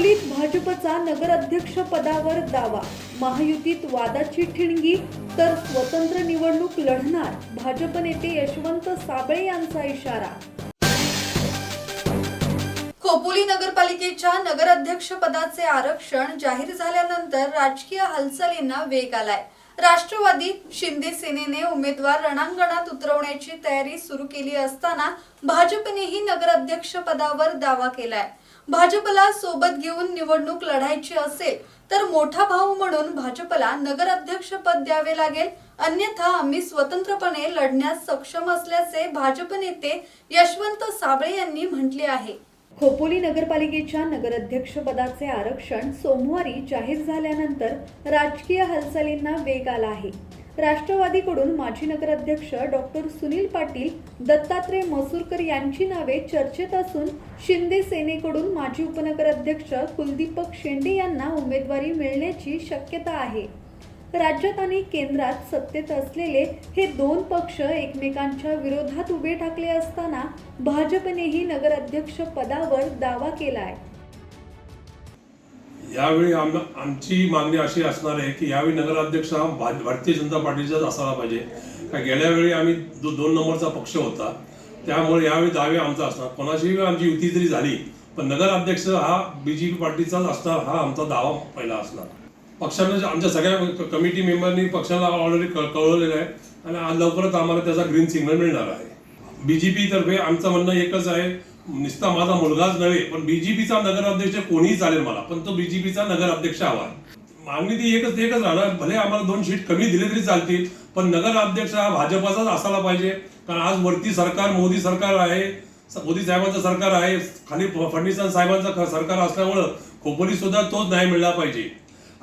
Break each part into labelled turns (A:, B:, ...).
A: हिंगोलीत भाजपचा नगराध्यक्ष पदावर दावा. महायुतीत वादाची ठिणगी तर स्वतंत्र निवडणूक लढणार भाजप नेते यशवंत साबळे यांचा इशारा.
B: खोपोली नगरपालिकेच्या नगराध्यक्ष पदाचे आरक्षण जाहीर झाल्यानंतर राजकीय हालचालींना वेग आलाय. राष्ट्रवादी शिंदे सेनेने उमेदवार रणांगणात उतरवण्याची तयारी सुरू केली असताना भाजपनेही नगराध्यक्ष पदावर दावा केलाय. भाजपला सोबत घेऊन निवडणूक लढायची असेल तर मोठा भाऊ म्हणून भाजपला नगराध्यक्ष पद द्यावे लागेल. अन्यथा आम्ही स्वतंत्रपणे लढण्यास सक्षम असल्याचे भाजप नेते यशवंत साबळे यांनी म्हटले आहे.
A: खोपोली नगरपालिकेच्या नगराध्यक्ष पदाचे आरक्षण सोमवारी जाहीर झाल्यानंतर राजकीय हालचालींना वेग आला आहे. राष्ट्रवादीकडून माजी नगराध्यक्ष डॉक्टर सुनील पाटील दत्तात्रय मसूरकर यांची नावे चर्चेत असून शिंदे सेनेकडून माजी उपनगराध्यक्ष कुलदीपक शेंडे यांना उमेदवारी मिळण्याची शक्यता आहे. राज्यात आणि केंद्रात सत्तेत असलेले हे दोन पक्ष एकमेकांच्या विरोधात उभे ठाकले असताना भाजपनेही नगराध्यक्ष पदावर दावा केला आहे
C: यावेळी आम आमची मागणी अशी असणार आहे की यावेळी नगराध्यक्ष हा भा- भारतीय जनता पार्टीचाच असायला पाहिजे. का गेल्या वेळी आम्ही दो दोन नंबरचा पक्ष होता. त्यामुळे यावेळी दावे आमचा असणार. कोणाशीही आमची युती जरी झाली पण नगराध्यक्ष हा बी जे पी पार्टीचाच असणार हा आमचा दावा पहिला असणार. पक्षाने आमच्या सगळ्या कमिटी मेंबरनी पक्षाला ऑलरेडी कळवलेलं आहे. आणि आज लवकरच आम्हाला त्याचा ग्रीन सिग्नल मिळणार आहे. बी जे तर्फे आमचं म्हणणं एकच आहे नुसता माझा मुलगाच नव्हे पण बीजेपीचा नगराध्यक्ष कोणीही चालेल मला पण तो बीजेपीचा नगराध्यक्ष हवा मागणी ती एकच एकच राहणार भले आम्हाला दोन सीट कमी दिले तरी चालतील पण नगराध्यक्ष हा भाजपाचाच असायला पाहिजे कारण आज वरती सरकार मोदी सरकार आहे मोदी साहेबांचं सरकार आहे खाली फ- फडणवीस साहेबांचं सरकार असल्यामुळं खोपोली सुद्धा तोच न्याय मिळला पाहिजे.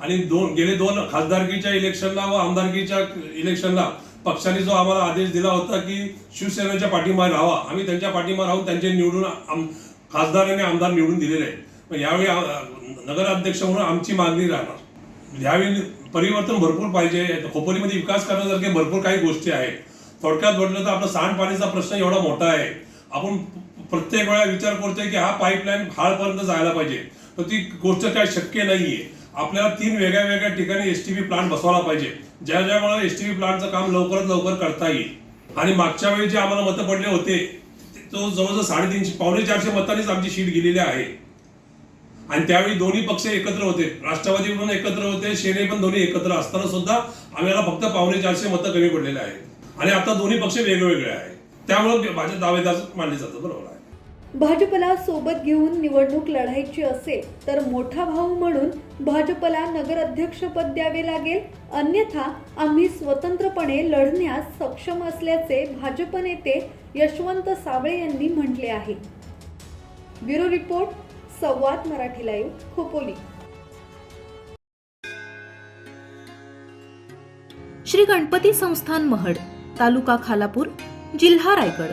C: आणि दोन गेले दोन खासदारकीच्या इलेक्शनला व आमदारकीच्या इलेक्शनला पक्षाने जो आम्हाला आदेश दिला होता की शिवसेनेच्या पाठीमागे राहावा. आम्ही त्यांच्या पाठीमागे राहून त्यांचे निवडून आम- खासदार आणि आमदार निवडून दिलेले आहे पण यावेळी नगराध्यक्ष म्हणून आमची मागणी राहणार. यावेळी परिवर्तन भरपूर पाहिजे. खोपोलीमध्ये विकास करण्यासारखे भरपूर काही गोष्टी आहेत. थोडक्यात म्हटलं तर आपला सांडपाणीचा प्रश्न एवढा मोठा आहे. आपण प्रत्येक वेळा विचार करतोय की हा पाईपलाईन खाळपर्यंत जायला पाहिजे. तर ती गोष्ट काय शक्य नाहीये. आपल्याला तीन वेगळ्या वेगळ्या ठिकाणी एस टी बी प्लांट बसवायला पाहिजे. ज्या ज्यामुळे एस टी बी प्लांटचं काम लवकरात लवकर करता येईल. आणि मागच्या वेळी जे आम्हाला मतं पडले होते तो जवळजवळ साडेतीनशे पावणे चारशे मतांनीच आमची शीट गेलेली आहे. आणि त्यावेळी दोन्ही पक्ष एकत्र होते. राष्ट्रवादी पण एकत्र होते सेने पण दोन्ही एकत्र असताना सुद्धा आम्हाला फक्त पावणे चारशे मतं कमी पडलेले आहेत. आणि आता दोन्ही पक्ष वेगवेगळे आहेत. त्यामुळे माझ्या दावेदार मानले जातं बरोबर आहे.
A: भाजपला सोबत घेऊन निवडणूक लढायची असेल तर मोठा भाऊ म्हणून भाजपला नगराध्यक्षपद द्यावे लागेल. अन्यथा आम्ही स्वतंत्रपणे लढण्यास सक्षम असल्याचे भाजप नेते यशवंत साबळे यांनी म्हटले आहे. Bureau report Samvad Marathi live Khopoli.
D: Shri Ganpati संस्थान महड तालुका खालापूर जिल्हा रायगड.